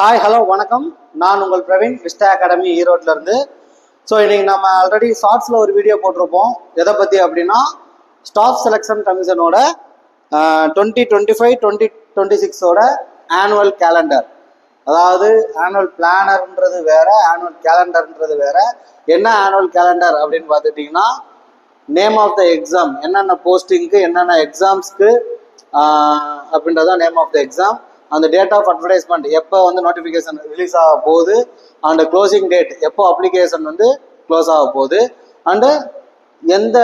Hi hello வணக்கம். நான் உங்கள் பிரவீன் விஸ்டா அகாடமி ஈரோட்ல இருந்து. ஸோ இன்னைக்கு நம்ம ஆல்ரெடி ஷார்ட்ஸில் ஒரு வீடியோ போட்டிருப்போம். எதை பற்றி அப்படின்னா staff selection கமிஷனோட twenty twenty five twenty twenty சிக்ஸோட annual calendar அதாவது ஆனுவல் பிளானர்ன்றது வேற ஆனுவல் கேலண்டர்ன்றது வேற. என்ன ஆனுவல் கேலண்டர் அப்படின்னு பார்த்துட்டிங்கன்னா நேம் ஆஃப் த எக்ஸாம் என்னென்ன போஸ்டிங்க்கு என்னென்ன எக்ஸாம்ஸ்க்கு அப்படின்றதான் நேம் ஆஃப் த எக்ஸாம் அந்த டேட் ஆஃப் அட்வர்டைஸ்மெண்ட் எப்போ வந்து நோட்டிஃபிகேஷன் ரிலீஸ் ஆக போகுது அண்ட் க்ளோசிங் டேட் எப்போ அப்ளிகேஷன் வந்து க்ளோஸ் ஆக போகுது அண்டு எந்த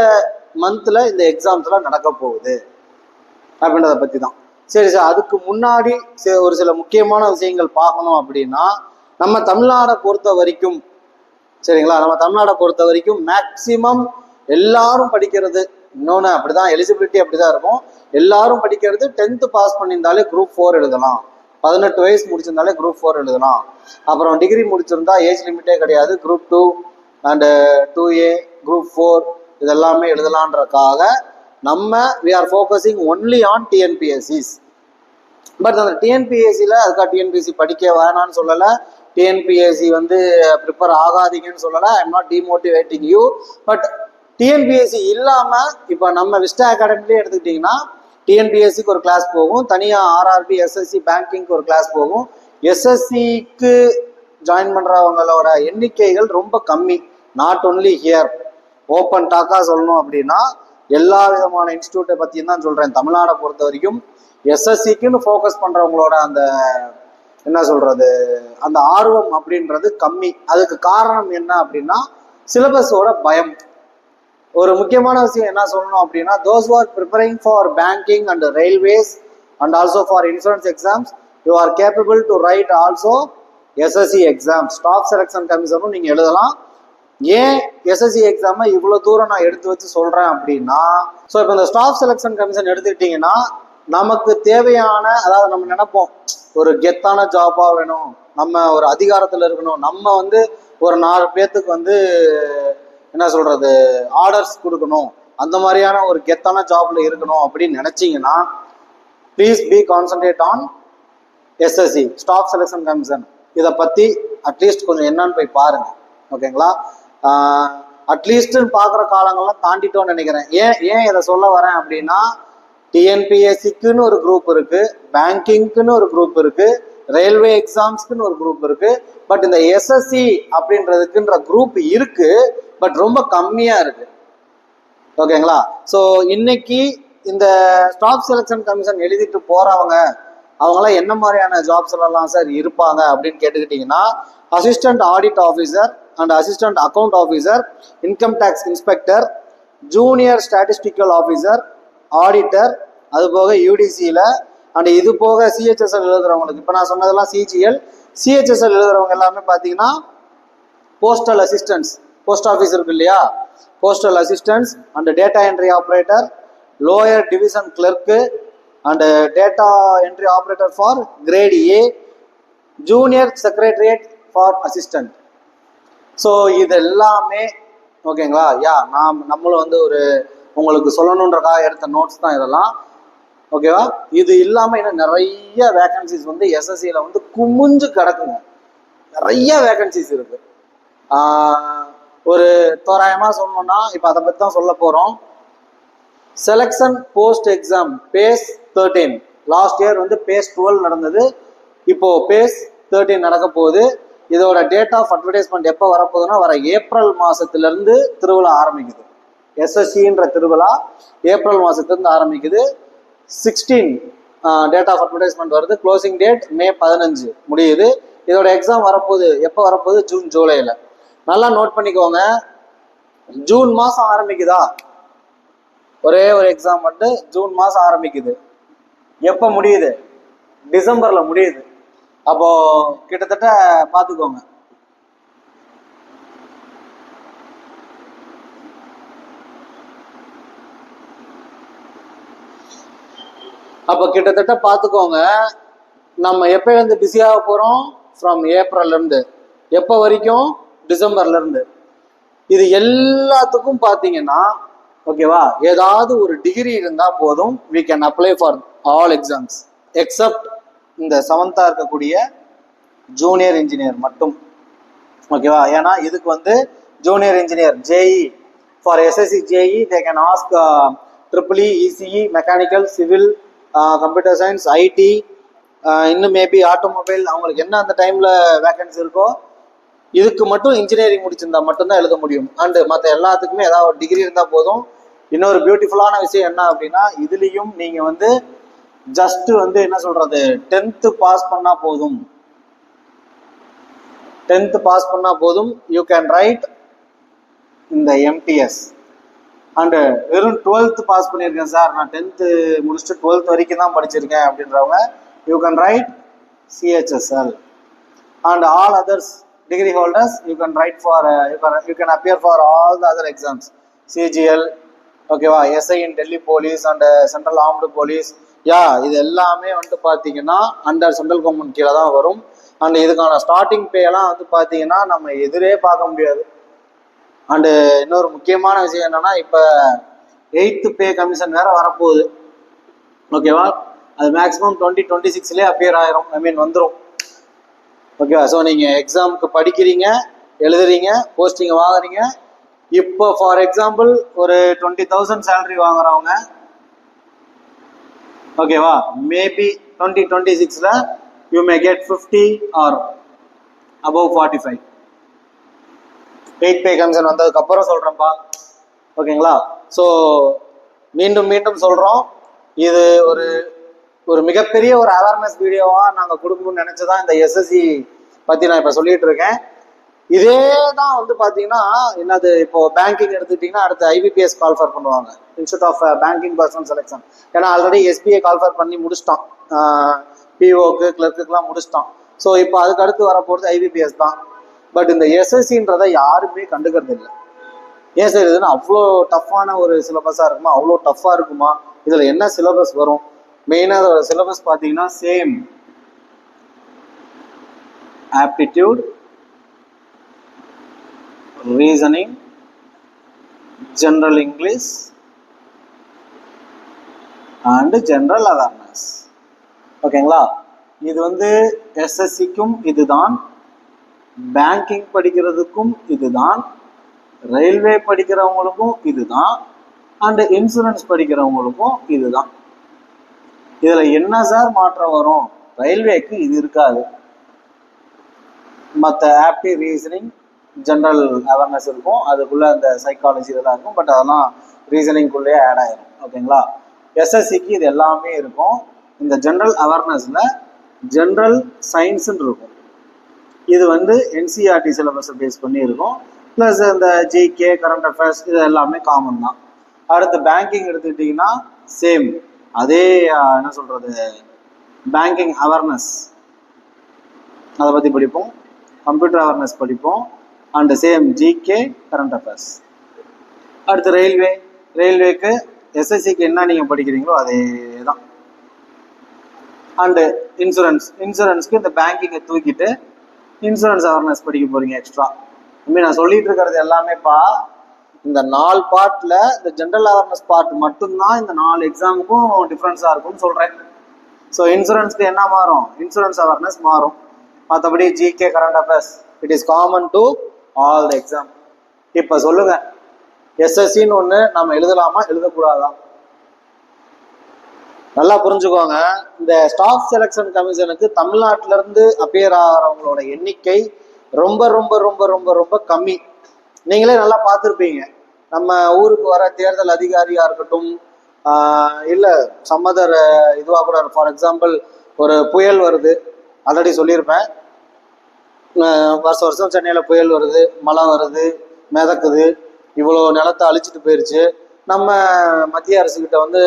மந்தில் இந்த எக்ஸாம்ஸ்லாம் நடக்க போகுது அப்படின்றத பற்றி தான் சரி சார் அதுக்கு முன்னாடி சி- ஒரு சில முக்கியமான விஷயங்கள் பார்க்கணும் அப்படின்னா நம்ம தமிழ்நாடை பொறுத்த வரைக்கும் சரிங்களா? நம்ம தமிழ்நாடை பொறுத்த வரைக்கும் மேக்சிமம் எல்லாரும் படிக்கிறது இன்னொன்று அப்படிதான் எலிஜிபிலிட்டி அப்படிதான் இருக்கும். எல்லாரும் படிக்கிறது டென்த்து பாஸ் பண்ணியிருந்தாலே குரூப் ஃபோர் எழுதலாம். பதினெட்டு வயசு முடிச்சிருந்தாலே குரூப் ஃபோர் எழுதலாம். அப்புறம் டிகிரி முடிச்சிருந்தா ஏஜ் லிமிட்டே கிடையாது. Group two and two A group four இதெல்லாமே எழுதலான்றக்காக நம்ம we are focusing only on TNPSCs but அந்த டிஎன்பிஎஸ்சியில் அதுக்காக டிஎன்பிஎஸ்சி படிக்க வேணாம்னு சொல்லலை. டிஎன்பிஎஸ்சி வந்து ப்ரிப்பேர் ஆகாதீங்கன்னு சொல்லலை. I'm not demotivating you but TNPSC இல்லாமல் இப்போ நம்ம விஸ்டா அகாடமிலே எடுத்துக்கிட்டிங்கன்னா டிஎன்பிஎஸ்சிக்கு ஒரு கிளாஸ் போகும். தனியாக ஆர்ஆர்பி எஸ்எஸ்சி பேங்கிங்க்கு ஒரு கிளாஸ் போகும். எஸ்எஸ்சிக்கு ஜாயின் பண்ணுறவங்களோட எண்ணிக்கைகள் ரொம்ப கம்மி. நாட் ஒன்லி ஹியர் ஓப்பன் டாக்காக சொல்லணும் அப்படின்னா எல்லா விதமான இன்ஸ்டியூட்டை பற்றியும் தான் சொல்கிறேன் தமிழ்நாடை பொறுத்த வரைக்கும் எஸ்எஸ்சிக்குன்னு ஃபோக்கஸ் பண்ணுறவங்களோட அந்த என்ன சொல்கிறது அந்த ஆர்வம் அப்படின்றது கம்மி. அதுக்கு காரணம் என்ன அப்படின்னா சிலபஸோட பயம். ஒரு முக்கியமான விஷயம் என்ன சொல்லணும் அப்படின்னா those are preparing for banking and railways and also for insurance exams you are capable to write also SSC exam staff selection கமிஷனும் நீங்கள் எழுதலாம். ஏன் எஸ்எஸ்சி எக்ஸாமை இவ்வளோ தூரம் நான் எடுத்து வச்சு சொல்கிறேன் அப்படின்னா ஸோ இப்போ இந்த ஸ்டாஃப் செலெக்ஷன் கமிஷன் எடுத்துக்கிட்டிங்கன்னா நமக்கு தேவையான அதாவது நம்ம நினைப்போம் ஒரு கெத்தான ஜாபாக வேணும். நம்ம ஒரு அதிகாரத்தில் இருக்கணும். நம்ம வந்து ஒரு நாலு பேர்த்துக்கு வந்து என்ன சொல்றது ஆர்டர்ஸ் கொடுக்கணும் அந்த மாதிரியான ஒரு கெத்தான ஜாப்ல இருக்கணும் அப்படின்னு நினைச்சீங்கன்னா please be concentrate on SSC staff selection commission இதை பத்தி அட்லீஸ்ட் கொஞ்சம் என்னன்னு போய் பாருங்க ஓகேங்களா அட்லீஸ்ட் பார்க்குற காலங்கள்லாம் தாண்டிட்டோம்னு நினைக்கிறேன். ஏன் ஏன் இதை சொல்ல வரேன் அப்படின்னா டிஎன்பிஎஸ்சிக்குன்னு ஒரு குரூப் இருக்கு பேங்கிங்க்குன்னு ஒரு குரூப் இருக்கு ரயில்வே எக்ஸாம்ஸ்க்குன்னு ஒரு குரூப் இருக்கு பட் இந்த எஸ்எஸ்சி அப்படின்றதுக்குன்ற குரூப் இருக்கு பட் ரொம்ப கம்மியா இருக்கு. ஓகேங்களா ஸோ இன்னைக்கு இந்த ஸ்டாஃப் செலெக்ஷன் கமிஷன் எழுதிட்டு போறவங்க அவங்களாம் என்ன மாதிரியான ஜாப்ஸ் எல்லாம் சார் இருப்பாங்க அப்படின்னு கேட்டுக்கிட்டீங்கன்னா assistant audit officer and assistant account officer income tax inspector junior statistical officer auditor அது போக யூடிசியில் அண்ட் இது போக சிஹெச்எஸ்எல் எழுதுறவங்களுக்கு. இப்போ நான் சொன்னதெல்லாம் சிஜிஎல் சிஹெச்எஸ்எல் எழுதுறவங்க எல்லாமே பார்த்தீங்கன்னா போஸ்டல் அசிஸ்டன்ஸ் போஸ்ட் ஆஃபீஸ் இருக்கு இல்லையா? Postal assistance and data entry operator lower division clerk and data entry operator for grade A junior secretariat for assistant so இது எல்லாமே ஓகேங்களா யா நாம் நம்மளும் வந்து ஒரு உங்களுக்கு சொல்லணுன்றக்காக எடுத்த நோட்ஸ் தான் இதெல்லாம். ஓகேவா இது இல்லாமல் இன்னும் நிறைய வேகன்சிஸ் வந்து எஸ்எஸ்சியில் வந்து குமிஞ்சு கிடக்குங்க. நிறைய வேகன்சிஸ் இருக்குது ஒரு தோராயமா சொல்லணும்னா இப்போ அதை பற்றி தான் சொல்ல போகிறோம் selection post exam phase thirteen last year வந்து பேஸ் டுவெல் நடந்தது. இப்போ பேஸ் தேர்ட்டீன் நடக்க போகுது. இதோட டேட் ஆஃப் அட்வர்டைஸ்மெண்ட் எப்போ வரப்போகுதுன்னா வர ஏப்ரல் மாசத்திலிருந்து திருவிழா ஆரம்பிக்குது. எஸ்எஸ்சின்ற திருவிழா ஏப்ரல் மாதத்துலேருந்து ஆரம்பிக்குது. சிக்ஸ்டீன் டேட் ஆஃப் அட்வர்டைஸ்மெண்ட் வருது. க்ளோசிங் டேட் மே பதினஞ்சு முடியுது. இதோட எக்ஸாம் வரப்போகுது. எப்போ வரப்போகுது? ஜூன் ஜூலையில் நல்லா நோட் பண்ணிக்கோங்க. ஜூன் மாதம் ஆரம்பிக்குதா? ஒரே ஒரு எக்ஸாம் மட்டும் ஜூன் மாதம் ஆரம்பிக்குது. எப்போ முடியுது? டிசம்பரில் முடியுது. அப்போ கிட்டத்தட்ட பார்த்துக்கோங்க அப்போ கிட்டத்தட்ட பார்த்துக்கோங்க நம்ம எப்போ இருந்து பிஸியாக போகிறோம் ஃப்ரம் ஏப்ரல்லேருந்து எப்போ வரைக்கும்? டிசம்பர்லேருந்து இது எல்லாத்துக்கும் பார்த்தீங்கன்னா ஓகேவா? ஏதாவது ஒரு டிகிரி இருந்தால் போதும் we can apply for all exams except இந்த செவன்த்தாக இருக்கக்கூடிய ஜூனியர் இன்ஜினியர் மட்டும். ஓகேவா? ஏன்னா இதுக்கு வந்து junior engineer JE for SSC JE they can ask triple ECE mechanical civil computer science IT இன்னும் மேபி ஆட்டோமொபைல் அவங்களுக்கு என்ன அந்த டைமில் வேக்கன்சி இருக்கோ இதுக்கு மட்டும் இன்ஜினியரிங் முடிச்சிருந்தா மட்டும்தான் எழுத முடியும். அண்டு மற்ற எல்லாத்துக்குமே ஏதாவது ஒரு டிகிரி இருந்தால் போதும். இன்னொரு பியூட்டிஃபுல்லான விஷயம் என்ன அப்படின்னா இதுலேயும் நீங்கள் வந்து ஜஸ்ட் வந்து என்ன சொல்றது? டென்த்து பாஸ் பண்ணால் போதும். டென்த்து பாஸ் பண்ணால் போதும். யூ கேன் ரைட் இந்த எம்டிஎஸ் அண்டு வெறும் டுவெல்த்து பாஸ் பண்ணியிருக்கேன் சார் நான் டென்த்து முடிச்சுட்டு டுவெல்த் வரைக்கும் தான் படிச்சிருக்கேன் அப்படின்றவங்க you can write CHSL and all others degree holders you can write for uh, you can you can appear for all the other exams. ஓகேவா SI in Delhi police and central armed police யா இது எல்லாமே வந்துட்டு பார்த்தீங்கன்னா under central government கீழே தான் வரும். And இதுக்கான starting பே எல்லாம் வந்து பார்த்தீங்கன்னா நம்ம எதிரே பார்க்க முடியாது. அண்டு இன்னொரு முக்கியமான விஷயம் என்னன்னா இப்போ எயித்து பே கமிஷன் வேற வரப்போகுது. ஓகேவா அது மேக்ஸிமம் டுவெண்ட்டி டுவெண்ட்டி சிக்ஸ்லேயே அப்பியர் ஆயிரும். ஐ மீன் வந்துடும் ஓகேவா ஸோ நீங்கள் எக்ஸாமுக்கு படிக்கிறீங்க எழுதுறீங்க போஸ்டிங் வாங்குறீங்க. இப்போ ஃபார் எக்ஸாம்பிள் ஒரு டுவெண்ட்டி தௌசண்ட் சேலரி வாங்குறவங்க ஓகேவா மேபி டுவெண்ட்டி டுவெண்ட்டி சிக்ஸில் you may get fifty or above forty five eight pay commission வந்ததுக்கப்புறம் சொல்கிறேன்ப்பா ஓகேங்களா ஸோ மீண்டும் மீண்டும் சொல்கிறோம் இது ஒரு ஒரு மிகப்பெரிய ஒரு அவேர்னஸ் வீடியோவாக நாங்கள் கொடுக்கணும்னு நினச்சி தான் இந்த எஸ்எஸ்சி பற்றி நான் இப்போ சொல்லிட்டு இருக்கேன். இதே தான் வந்து பார்த்தீங்கன்னா என்னது இப்போ பேங்கிங் எடுத்துக்கிட்டிங்கன்னா அடுத்து ஐபிபிஎஸ் கால்ஃபர் பண்ணுவாங்க. Institute of banking personnel selection ஏன்னா ஆல்ரெடி எஸ்பிஐ கால்ஃபர் பண்ணி முடிச்சிட்டோம் பிஓக்கு கிளர்க்குக்கெலாம் முடிச்சிட்டோம் ஸோ இப்போ அதுக்கு அடுத்து வரப்போகிறது ஐபிபிஎஸ் தான். பட் இந்த எஸ்எஸ்சின்றதை யாருமே கண்டுக்கிறது இல்லை. ஏன் சார் இதுன்னு அவ்வளோ டஃப்பான ஒரு சிலபஸாக இருக்குமா? அவ்வளோ டஃப்பாக இருக்குமா? இதில் என்ன சிலபஸ் வரும்? மெயினாக அதோட சிலபஸ் பார்த்தீங்கன்னா same aptitude reasoning general English and general awareness ஓகேங்களா இது வந்து எஸ்எஸ்சிக்கும் இதுதான். பேங்கிங் படிக்கிறதுக்கும் இதுதான். ரயில்வே படிக்கிறவங்களுக்கும் இதுதான். அண்டு இன்சூரன்ஸ் படிக்கிறவங்களுக்கும் இதுதான். இதில் என்ன சார் மாற்றம் வரும்? ரயில்வேக்கு இது இருக்காது. மற்ற ஆப்டி ரீசனிங் ஜென்ரல் அவேர்னஸ் இருக்கும். அதுக்குள்ளே அந்த சைக்காலஜி இதெல்லாம் இருக்கும். பட் அதெல்லாம் ரீசனிங்குள்ளேயே ஆட் ஆயிரும். ஓகேங்களா? எஸ்எஸ்சிக்கு இது எல்லாமே இருக்கும். இந்த ஜென்ரல் அவேர்னஸில் ஜென்ரல் சயின்ஸுன்னு இருக்கும். இது வந்து என்சிஆர்டி சிலபஸை பேஸ் பண்ணி இருக்கும். ப்ளஸ் இந்த ஜிகே கரண்ட் அஃபேர்ஸ் இது எல்லாமே காமன் தான். அடுத்து பேங்கிங் எடுத்துக்கிட்டிங்கன்னா சேம் அதே என்ன சொல்கிறது பேங்கிங் அவேர்னஸ் அதை பற்றி படிப்போம். கம்ப்யூட்டர் அவேர்னஸ் படிப்போம். And same GK current affairs அடுத்து ரயில்வே ரயில்வேக்கு எஸ்எஸ்சிக்கு என்ன நீங்கள் படிக்கிறீங்களோ அதே தான் அண்டு இன்சூரன்ஸ் இன்சூரன்ஸ்க்கு இந்த பேங்கிங்கை தூக்கிட்டு இன்சூரன்ஸ் அவேர்னஸ் படிக்க போகிறீங்க எக்ஸ்ட்ரா மீன் நான் சொல்லிட்டு இருக்கிறது எல்லாமேப்பா இந்த நாலு பார்ட்டில் இந்த ஜென்ரல் அவேர்னஸ் பார்ட் மட்டும்தான் இந்த நாலு எக்ஸாமுக்கும் டிஃப்ரென்ஸாக இருக்கும்னு சொல்கிறேன் ஸோ இன்சூரன்ஸ்க்கு என்ன மாறும்? இன்சூரன்ஸ் அவேர்னஸ் மாறும். மற்றபடி GK current affairs it is common to all the exam இப்போ சொல்லுங்க. எஸ்எஸ்சின்னு ஒன்று நம்ம எழுதலாமா? எழுதக்கூடாதா? நல்லா புரிஞ்சுக்கோங்க. இந்த ஸ்டாஃப் செலெக்ஷன் கமிஷனுக்கு தமிழ்நாட்டிலேருந்து அப்பியர் ஆகிறவங்களோட எண்ணிக்கை ரொம்ப ரொம்ப ரொம்ப ரொம்ப ரொம்ப கம்மி. நீங்களே நல்லா பார்த்துருப்பீங்க. நம்ம ஊருக்கு வர தேர்தல் அதிகாரியாக இருக்கட்டும் இல்லை சம்மதர் இதுவாக கூட ஃபார் எக்ஸாம்பிள் ஒரு புயல் வருது ஆல்ரெடி சொல்லியிருப்பேன். வருஷம் வருஷம் சென்னையில் புயல் வருது மழை வருது மிதக்குது இவ்வளோ நிலத்தை அழிச்சிட்டு போயிடுச்சு நம்ம மத்திய அரசுக்கிட்ட வந்து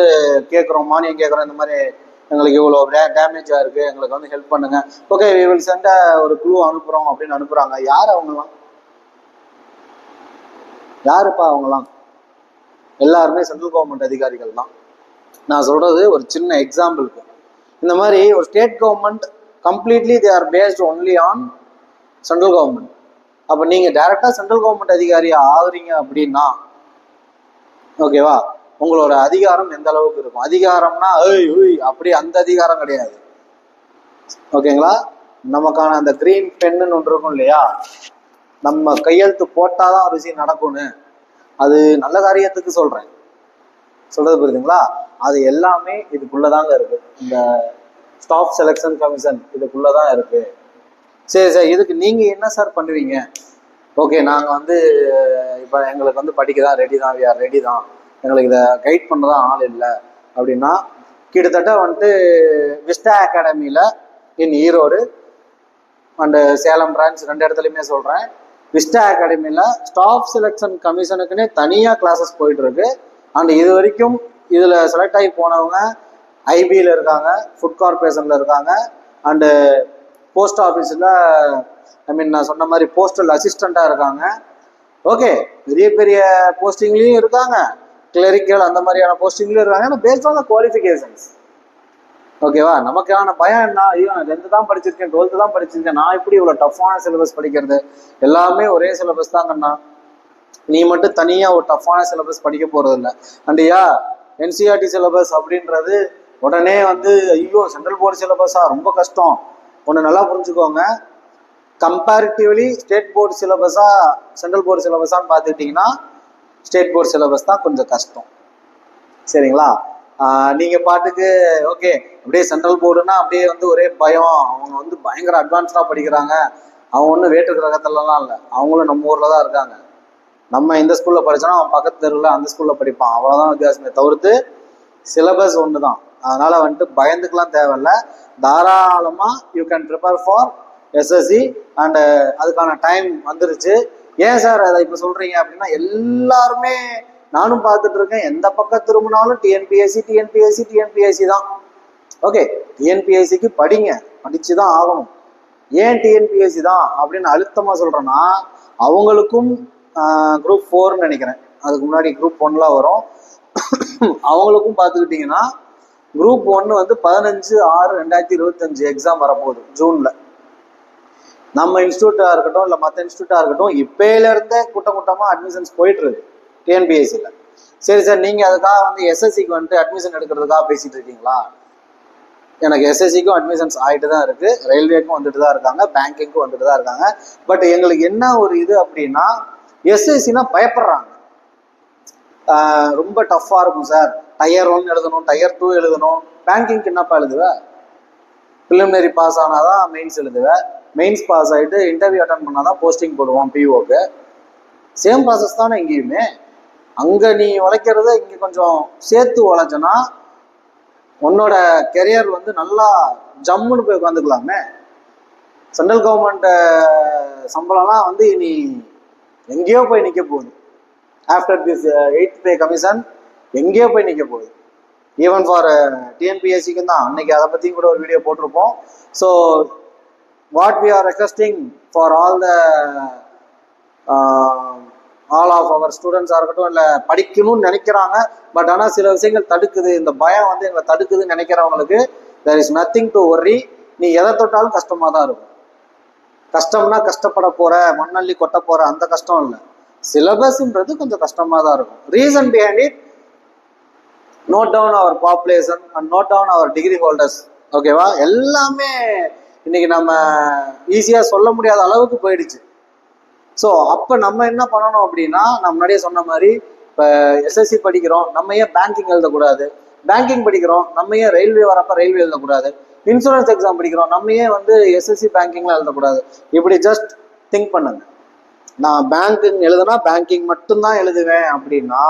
கேட்குறோம் மானியம் கேட்குறோம் இந்த மாதிரி எங்களுக்கு இவ்வளோ டே டேமேஜாக இருக்குது எங்களுக்கு வந்து ஹெல்ப் பண்ணுங்க. ஓகே வி வில் சென்ட ஒரு குழு அனுப்புகிறோம் அப்படின்னு அனுப்புகிறாங்க யார் அவங்களாம் யாருப்பா அவங்களாம் எல்லாருமே சென்ட்ரல் கவர்மெண்ட் அதிகாரிகள் தான் நான் சொல்றது ஒரு சின்ன எக்ஸாம்பிளுக்கு இந்த மாதிரி ஒரு state government completely they are based only on central government அப்போ நீங்கள் டைரெக்டாக சென்ட்ரல் கவர்மெண்ட் அதிகாரியாக ஆகுறீங்க அப்படின்னா ஓகேவா உங்களோட அதிகாரம் எந்த அளவுக்கு இருக்கும்? அதிகாரம்னா ஏய் உய் அப்படி அந்த அதிகாரம் கிடையாது. ஓகேங்களா நமக்கான அந்த கிரீன் பென்னு ஒன்று இருக்கும் இல்லையா? நம்ம கையெழுத்து போட்டாதான் ஒரு விஷயம் நடக்கும்னு. அது நல்ல காரியத்துக்கு சொல்றேன். சொல்றது புரியுதுங்களா? அது எல்லாமே இதுக்குள்ளதாங்க இருக்கு. இந்த ஸ்டாஃப் செலெக்ஷன் கமிஷன் இதுக்குள்ளதான் இருக்கு. சரி சார். இதுக்கு நீங்க என்ன சார் பண்ணுவீங்க? ஓகே நாங்கள் வந்து இப்போ எங்களுக்கு வந்து படிக்க தான். ரெடி தான் விஆர் ரெடி தான். எங்களுக்கு இதை கைட் பண்ணதான் ஆள் இல்லை. அப்படின்னா கிட்டத்தட்ட வந்துட்டு விஸ்டா அகாடமியில் in Erode and Salem branch ரெண்டு இடத்துலையுமே சொல்கிறேன் விஸ்டா அகாடமியில் ஸ்டாஃப் செலெக்ஷன் கமிஷனுக்குன்னே தனியாக கிளாஸஸ் போயிட்டுருக்கு. அண்ட் இது வரைக்கும் இதில் செலக்ட் ஆகி போனவங்க ஐபியில் இருக்காங்க ஃபுட் கார்பரேஷனில் இருக்காங்க அண்டு போஸ்ட் ஆஃபீஸில் ஐ மீன் நான் சொன்ன மாதிரி போஸ்டல் அசிஸ்டண்ட்டாக இருக்காங்க. ஓகே பெரிய பெரிய போஸ்டிங்லேயும் இருக்காங்க. கிளரிக்கல் அந்த மாதிரியான போஸ்டிங்லேயும் இருக்காங்க. ஆனால் பேஸ்ட் ஆன் த குவாலிஃபிகேஷன்ஸ் ஓகேவா நமக்கான பயம் என்ன? ஐயோ நான் டென்த்து தான் படிச்சிருக்கேன் டுவெல்த்து தான் படிச்சிருக்கேன். நான் எப்படி இவ்வளோ டஃப்பான சிலபஸ் படிக்கிறது? எல்லாமே ஒரே சிலபஸ் தாங்கண்ணா நீ மட்டும் தனியாக ஒரு டஃப்பான சிலபஸ் படிக்க போகிறது இல்லை அண்டியா என்சிஆர்டி சிலபஸ் அப்படின்றது உடனே வந்து ஐயோ சென்ட்ரல் போர்டு சிலபஸா ரொம்ப கஷ்டம். ஒன்று நல்லா புரிஞ்சுக்கோங்க. கம்பேரிட்டிவ்லி ஸ்டேட் போர்டு சிலபஸா சென்ட்ரல் போர்டு சிலபஸான்னு பார்த்துக்கிட்டிங்கன்னா ஸ்டேட் போர்டு சிலபஸ் தான் கொஞ்சம் கஷ்டம். சரிங்களா? நீங்க பாட்டுக்கு ஓகே அப்படியே சென்ட்ரல் போர்டுனா அப்படியே வந்து ஒரே பயம். அவங்க வந்து பயங்கர அட்வான்ஸ்டா படிக்கிறாங்க. அவங்க ஒன்றும் வேற்று கிரகத்துலலாம் இல்லை. அவங்களும் நம்ம ஊர்ல தான் இருக்காங்க. நம்ம இந்த ஸ்கூல்ல படிச்சோன்னா அவன் பக்கத்து தெருவில் அந்த ஸ்கூல்ல படிப்பான். அவ்வளோதான் வித்தியாசமே தவிர்த்து சிலபஸ் ஒன்று தான் அதனால வந்துட்டு பயந்துக்கெல்லாம் தேவையில்ல. தாராளமா you can prepare for SSC and அதுக்கான டைம் வந்துருச்சு. ஏன் சார் அதை இப்போ சொல்றீங்க அப்படின்னா எல்லாருமே நானும் பார்த்துட்டு இருக்கேன். எந்த பக்கம் திரும்பினாலும் டிஎன்பிஎஸ்சி டிஎன்பிஎஸ்சி டிஎன்பிஎஸ்சி தான். ஓகே டிஎன்பிஎஸ்சிக்கு படிங்க. படிச்சு தான் ஆகணும். ஏன் டிஎன்பிஎஸ்சி தான்? அப்படின்னு அழுத்தமா சொல்றேன்னா அவங்களுக்கும் குரூப் ஃபோர்னு நினைக்கிறேன். அதுக்கு முன்னாடி குரூப் ஒன்லாம் வரும். அவங்களுக்கும் பார்த்துக்கிட்டிங்கன்னா குரூப் ஒன்று வந்து பதினஞ்சு ஆறு ரெண்டாயிரத்தி இருபத்தஞ்சு எக்ஸாம் வரப்போகுது ஜூனில். நம்ம இன்ஸ்டியூட்டாக இருக்கட்டும் இல்லை மற்ற இன்ஸ்டியூட்டாக இருக்கட்டும் இப்பயில இருந்தே கூட்டம் கூட்டமாக அட்மிஷன்ஸ் போயிட்டுருக்கு டிஎன்பிஎஸ்சியில் சரி சார் நீங்கள் அதுக்காக வந்து எஸ்எஸ்சிக்கு வந்துட்டு அட்மிஷன் எடுக்கிறதுக்காக பேசிகிட்டு இருக்கீங்களா? எனக்கு எஸ்எஸ்சிக்கும் அட்மிஷன்ஸ் ஆகிட்டு தான் இருக்குது ரயில்வேக்கும் வந்துட்டு தான் இருக்காங்க. பேங்கிங்க்கும் வந்துட்டு தான் இருக்காங்க. பட் எங்களுக்கு என்ன ஒரு இது அப்படின்னா எஸ்எஸ்சினா பயப்படுறாங்க. ரொம்ப டஃப்பாக இருக்கும் சார். டயர் ஒன் எழுதணும் டயர் டூ எழுதணும். பேங்கிங்க்கு என்னப்பா எழுதுவ? ப்ரிலிமினரி பாஸ் ஆனால் தான் மெயின்ஸ் எழுதுவ மெயின்ஸ் பாஸ் ஆகிட்டு இன்டர்வியூ அட்டன் பண்ணால் தான் போஸ்டிங் போடுவோம் பிஓக்கு சேம் ப்ராசஸ் தானே எங்கேயுமே அங்கே நீ உழைக்கிறத இங்கே கொஞ்சம் சேர்த்து உழைச்சனா உன்னோட கெரியர் வந்து நல்லா ஜம்முன்னு போய் உட்காந்துக்கலாமே சென்ட்ரல் கவர்மெண்ட்டு சம்பளம்லாம் வந்து இனி எங்கேயோ போய் நிற்க போகுது. After this eight pay commission எங்கேயோ போய் நிற்க போகுது. ஈவன் ஃபார் டிஎன்பிஎஸ்சிக்கும் தான். அன்னைக்கு அதை பற்றியும் கூட ஒரு வீடியோ போட்டிருப்போம். So what we are requesting for all the all of our ஸ்டூடெண்ட்ஸாக இருக்கட்டும் இல்லை படிக்கணும்னு நினைக்கிறாங்க. பட் ஆனால் சில விஷயங்கள் தடுக்குது. இந்த பயம் வந்து எங்களை தடுக்குதுன்னு நினைக்கிறவங்களுக்கு there is nothing to worry நீ எதை தொட்டாலும் கஷ்டமாக தான் இருக்கும். கஷ்டம்னா கஷ்டப்பட போற மண்ணள்ளி கொட்ட போற அந்த கஷ்டம் இல்லை. சிலபஸ்ன்றது கொஞ்சம் கஷ்டமாக தான் இருக்கும். Reason behind it note down our population and note down our degree holders ஓகேவா எல்லாமே இன்னைக்கு நம்ம ஈஸியாக சொல்ல முடியாத அளவுக்கு போயிடுச்சு. ஸோ அப்போ நம்ம என்ன பண்ணணும் அப்படின்னா நான் முன்னாடியே சொன்ன மாதிரி இப்போ எஸ்எஸ்சி படிக்கிறோம் நம்ம ஏன் பேங்கிங் எழுதக்கூடாது? பேங்கிங் படிக்கிறோம் நம்ம ஏன் ரயில்வே வரப்ப ரயில்வே எழுதக்கூடாது? இன்சூரன்ஸ் எக்ஸாம் படிக்கிறோம் நம்ம ஏன் வந்து எஸ்எஸ்சி பேங்கிங்லாம் எழுதக்கூடாது? இப்படி ஜஸ்ட் திங்க் பண்ணுங்க. நான் பேங்கிங் எழுதுனா பேங்கிங் மட்டும்தான் எழுதுவேன் அப்படின்னா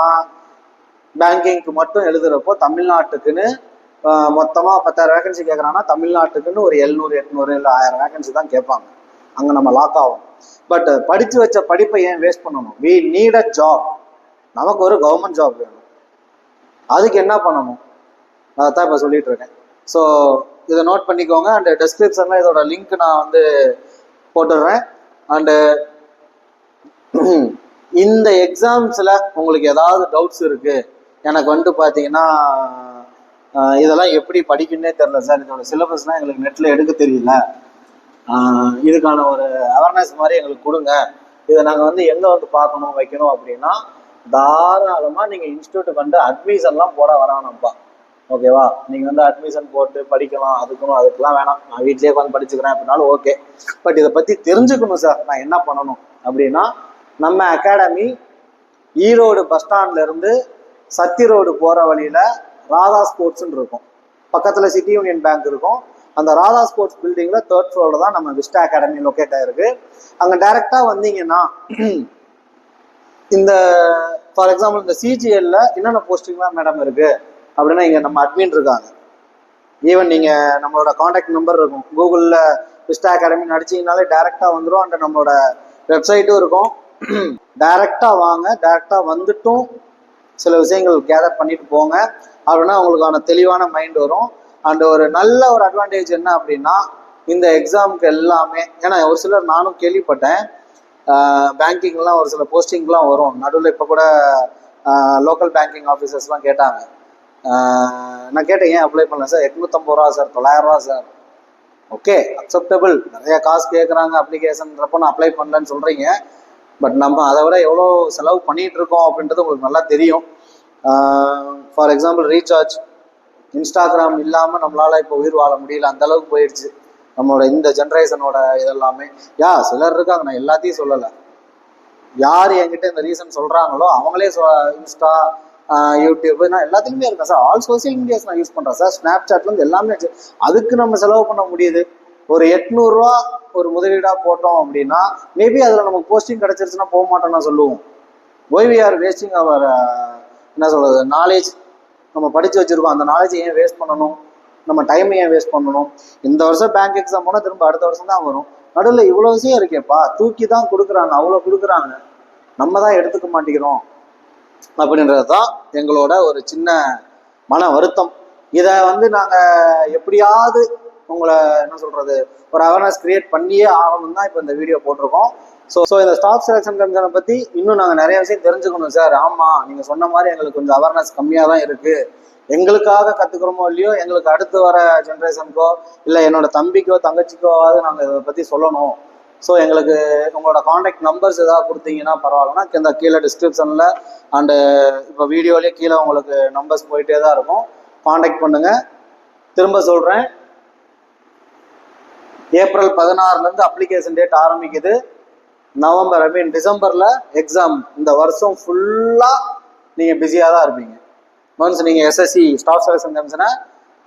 பேங்கிங்க்கு மட்டும் எழுதுறப்போ தமிழ்நாட்டுக்குன்னு மொத்தமாக பத்தாயிரம் வேகன்சி கேட்குறாங்கன்னா தமிழ்நாட்டுக்குன்னு ஒரு எழுநூறு எட்நூறு இல்லை ஆயிரம் வேகன்சி தான் கேட்பாங்க. அங்கே நம்ம லாக் ஆகும். பட் uh, படிச்சு வச்ச படிப்பை ஏன் வேஸ்ட் பண்ணணும்? வி நீட் அ ஜாப் நமக்கு ஒரு கவர்மெண்ட் ஜாப் வேணும். அதுக்கு என்ன பண்ணணும்? அதான் இப்போ சொல்லிட்டு இருக்கேன். ஸோ இதை நோட் பண்ணிக்கோங்க. அண்ட் டெஸ்கிரிப்ஷனில் இதோட லிங்க் நான் வந்து போட்டுடுறேன். அண்டு இந்த எக்ஸாம்ஸில் உங்களுக்கு ஏதாவது டவுட்ஸ் இருக்கு? எனக்கு வந்துட்டு பார்த்தீங்கன்னா இதெல்லாம் எப்படி படிக்கணுன்னே தெரில சார். இதோட சிலபஸ்லாம் எங்களுக்கு நெட்டில் எடுக்க தெரியல. இதுக்கான ஒரு அவேர்னஸ் மாதிரி எங்களுக்கு கொடுங்க. இதை நாங்கள் வந்து எங்கே வந்து பார்க்கணும் வைக்கணும் அப்படின்னா தாராளமாக நீங்கள் இன்ஸ்டியூட்டுக்கு வந்து அட்மிஷன்லாம் போட வரானப்பா. ஓகேவா நீங்கள் வந்து அட்மிஷன் போட்டு படிக்கலாம் அதுக்கும் அதுக்கெல்லாம் வேணாம். நான் வீட்லேயே உட்காந்து படிச்சுக்கிறேன் அப்படின்னாலும் ஓகே பட் இதை பற்றி தெரிஞ்சுக்கணும் சார் நான் என்ன பண்ணணும் அப்படின்னா நம்ம அகாடமி ஈரோடு பஸ் ஸ்டாண்ட்லேருந்து சத்தி ரோடு போகிற வழியில் ராதா ஸ்போர்ட்ஸ்ன்னு இருக்கும். பக்கத்தில் சிட்டி யூனியன் பேங்க் இருக்கும். அந்த ராதா ஸ்போர்ட்ஸ் பில்டிங்கில் தேர்ட் ஃப்ளோரில் தான் நம்ம விஸ்டா அகாடமி லொக்கேட் ஆயிருக்கு. அங்கே டைரெக்டாக வந்தீங்கன்னா இந்த ஃபார் எக்ஸாம்பிள் இந்த சிஜிஎல்ல என்னென்ன போஸ்டிங்லாம் மேடம் இருக்கு? அப்படின்னா இங்கே நம்ம அட்மின் இருக்காங்க. ஈவன் நீங்கள் நம்மளோட காண்டாக்ட் நம்பர் இருக்கும். கூகுளில் விஸ்டா அகாடமி நடிச்சிங்கனாலே டேரெக்டாக வந்துடும் அண்ட் நம்மளோட வெப்சைட்டும் இருக்கும். டைரெக்டாக வாங்க டைரக்டா வந்துட்டும். சில விஷயங்கள் கேதர் பண்ணிட்டு போங்க. அப்படின்னா உங்களுக்கான தெளிவான மைண்ட் வரும். அண்ட் ஒரு நல்ல ஒரு அட்வான்டேஜ் என்ன அப்படின்னா இந்த எக்ஸாமுக்கு எல்லாமே ஏன்னா ஒரு சிலர் நானும் கேள்விப்பட்டேன். பேங்கிங்லாம் ஒரு சில போஸ்டிங்லாம் வரும். நடுவில் இப்போ கூட லோக்கல் பேங்கிங் ஆஃபீஸர்ஸ்லாம் கேட்டாங்க. நான் கேட்டேன் ஏன் அப்ளை பண்ணல சார் எட்நூத்தம்பது ரூபா சார் தொள்ளாயிரம் ரூபா சார் ஓகே அக்செப்டபிள் நிறைய காசு கேட்குறாங்க அப்ளிகேஷன்றப்ப நான் அப்ளை பண்ணலன்னு சொல்கிறீங்க பட் நம்ம அதை விட எவ்வளோ செலவு பண்ணிகிட்டு இருக்கோம் அப்படின்றது உங்களுக்கு நல்லா தெரியும். ஃபார் எக்ஸாம்பிள் ரீசார்ஜ் இன்ஸ்டாகிராம் இல்லாமல் நம்மளால் இப்போ உயிர் வாழ முடியல அந்த அளவுக்கு போயிடுச்சு. நம்மளோட இந்த ஜென்ரேஷனோட இதெல்லாமே. யா சிலர் இருக்காங்க நான் எல்லாத்தையும் சொல்லலை. யார் என்கிட்ட இந்த ரீசன் சொல்கிறாங்களோ அவங்களே சொ இன்ஸ்டா யூடியூப் நான் எல்லாத்துக்குமே இருக்கேன் சார். ஆல் சோசியல் மீடியாஸ் நான் யூஸ் பண்ணுறேன் சார். ஸ்னாப் சாட்லேருந்து எல்லாமே அதுக்கு நம்ம செலவு பண்ண முடியுது. ஒரு எட்நூறுரூவா ஒரு முதலீடாக போட்டோம் அப்படின்னா மேபி அதில் நமக்கு போஸ்டிங் கிடச்சிருச்சுன்னா போக மாட்டோம்னா சொல்லுவோம். Why we are wasting our என்ன சொல்கிறது நாலேஜ் நம்ம படிச்சு வச்சிருக்கோம். அந்த நாலேஜை ஏன் வேஸ்ட் பண்ணணும்? நம்ம டைமை ஏன் வேஸ்ட் பண்ணணும்? இந்த வருஷம் பேங்க் எக்ஸாம் போனால் திரும்ப அடுத்த வருஷம் தான் வரும். நடுவில் இவ்வளோ விஷயம் இருக்கேப்பா. தூக்கி தான் கொடுக்குறாங்க. அவ்வளோ கொடுக்குறாங்க. நம்ம தான் எடுத்துக்க மாட்டேங்கிறோம். அப்படின்றது தான் எங்களோட ஒரு சின்ன மன வருத்தம். இதை வந்து நாங்கள் எப்படியாவது உங்களை என்ன சொல்றது ஒரு அவேர்னஸ் கிரியேட் பண்ணியே ஆகணும் தான் இப்போ இந்த வீடியோ போட்டிருக்கோம். ஸோ ஸோ இந்த ஸ்டாஃப் செலெக்ஷன் கமிஷனை பற்றி இன்னும் நாங்கள் நிறைய விஷயம் தெரிஞ்சுக்கணும் சார். ஆமாம் நீங்கள் சொன்ன மாதிரி எங்களுக்கு கொஞ்சம் அவேர்னஸ் கம்மியாக தான் இருக்குது எங்களுக்காக கற்றுக்குறோமோ இல்லையோ எங்களுக்கு அடுத்து வர ஜென்ரேஷனுக்கோ இல்லை என்னோட தம்பிக்கோ தங்கச்சிக்கோவாவது நாங்கள் இதை பற்றி சொல்லணும். ஸோ எங்களுக்கு உங்களோட காண்டாக்ட் நம்பர்ஸ் ஏதாவது கொடுத்தீங்கன்னா பரவாயில்லனா இந்த கீழே டிஸ்கிரிப்ஷனில் அண்டு இப்போ வீடியோலேயே கீழே உங்களுக்கு நம்பர்ஸ் போயிட்டே தான் இருக்கும். காண்டாக்ட் பண்ணுங்கள் திரும்ப சொல்கிறேன் ஏப்ரல் பதினாறுலேருந்து அப்ளிகேஷன் டேட் ஆரம்பிக்குது. நவம்பர் ஐ மீன் டிசம்பரில் எக்ஸாம் இந்த வருஷம் ஃபுல்லாக நீங்கள் பிஸியாக தான் இருப்பீங்க. ஒன்ஸ் நீங்கள் எஸ்எஸ்சி ஸ்டாஃப் செலக்ஷன் கமிஷனை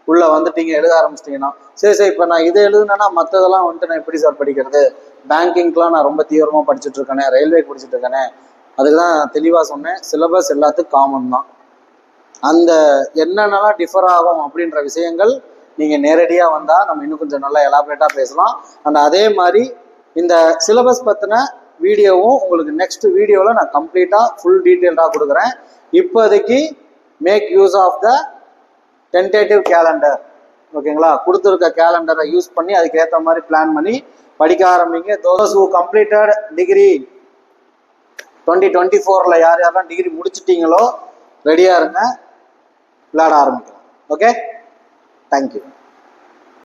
உள்ளே வந்துட்டீங்க எழுத ஆரம்பிச்சிட்டிங்கன்னா சரி சரி இப்போ நான் இதை எழுதுனேன்னா மற்றதெல்லாம் வந்துட்டு நான் எப்படி சார் படிக்கிறது? பேங்கிங்க்கெலாம் நான் ரொம்ப தீவிரமாக படிச்சுட்டு இருக்கேனே ரயில்வேக்கு படிச்சுட்டு இருக்கேனே. அதுக்கு தான் நான் தெளிவாக சொன்னேன் சிலபஸ் எல்லாத்துக்கும் காமன் தான். அந்த என்னென்னலாம் டிஃபர் ஆகும் அப்படின்ற விஷயங்கள் நீங்கள் நேரடியாக வந்தால் நம்ம இன்னும் கொஞ்சம் நல்லா எலாபரேட்டாக பேசலாம். அண்ட் அதே மாதிரி இந்த சிலபஸ் பற்றின வீடியோவும் உங்களுக்கு நெக்ஸ்ட் வீடியோவில் நான் கம்ப்ளீட்டாக ஃபுல் டீட்டெயில்டாக கொடுக்குறேன். இப்போதைக்கு make use of the tentative calendar ஓகேங்களா? கொடுத்துருக்க கேலண்டரை யூஸ் பண்ணி அதுக்கேற்ற மாதிரி பிளான் பண்ணி படிக்க ஆரம்பிங்க. Those who completed degree twenty twenty ஃபோரில் யார் யாரெல்லாம் டிகிரி முடிச்சிட்டீங்களோ ரெடியாக இருங்க. விளையாட ஆரம்பிக்கலாம். Okay thank you